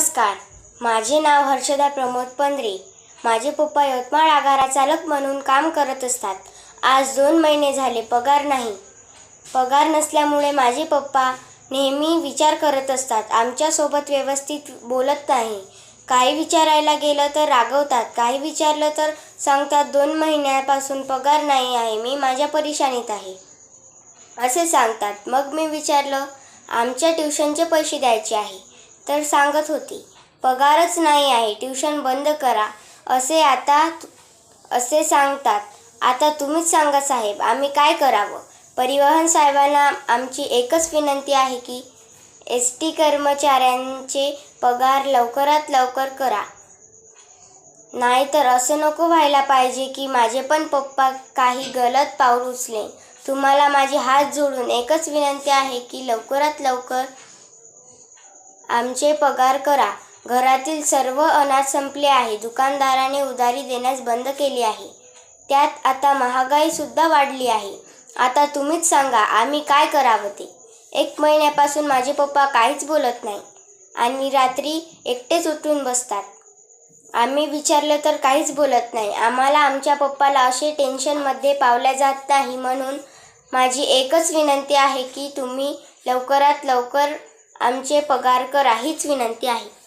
नमस्कार. माझे नाव हर्षदा प्रमोद पंधरे माझे पप्पा यवतमाळ आगारा चालक म्हणून काम करत असतात. आज दोन महिने झाले पगार नाही. पगार नसल्यामुळे माझे पप्पा नेहमी विचार करत असतात. आमच्यासोबत व्यवस्थित बोलत नाही. काही विचारायला गेलं तर रागवतात. काही विचारलं तर सांगतात दोन महिन्यापासून पगार नाही आहे. मी माझ्या परेशानीत आहे. असे सांगतात. मग मी विचारलं आमच्या ट्युशनचे पैसे द्यायचे आहे. तर सांगत होती पगारच नाही आहे ट्युशन बंद करा असे आता असे सांगतात. आता तुम्हीच सांगा साहेब आम्ही काय करावं? परिवहन साहेबांना आमची एकच विनंती आहे की एस टी कर्मचाऱ्यांचे पगार लवकरात लवकर करा. नाहीतर असं नको व्हायला पाहिजे की माझे पण पप्पा काही गलत पाऊल उचले तुम्हाला माझे हात जोडून एकच विनंती आहे की लवकरात लवकर आमचे पगार करा. घरातील सर्व अनाज संपले आहे. दुकानदाराने उधारी देण्यास बंद केली आहे. त्यात आता महागाई सुद्धा वाढली आहे. आता तुम्हीच सांगा आम्ही काय करावं ते? एक महिन्यापासून माझे पप्पा काहीच बोलत नाही आणि रात्री एकटेच उठून बसतात. आम्ही विचारलं तर काहीच बोलत नाही. आम्हाला आमच्या पप्पाला असे टेन्शनमध्ये पावल्या जात नाही म्हणून माझी एकच विनंती आहे की तुम्ही लवकरात लवकर आमचे पगार करा हीच विनंती आहे.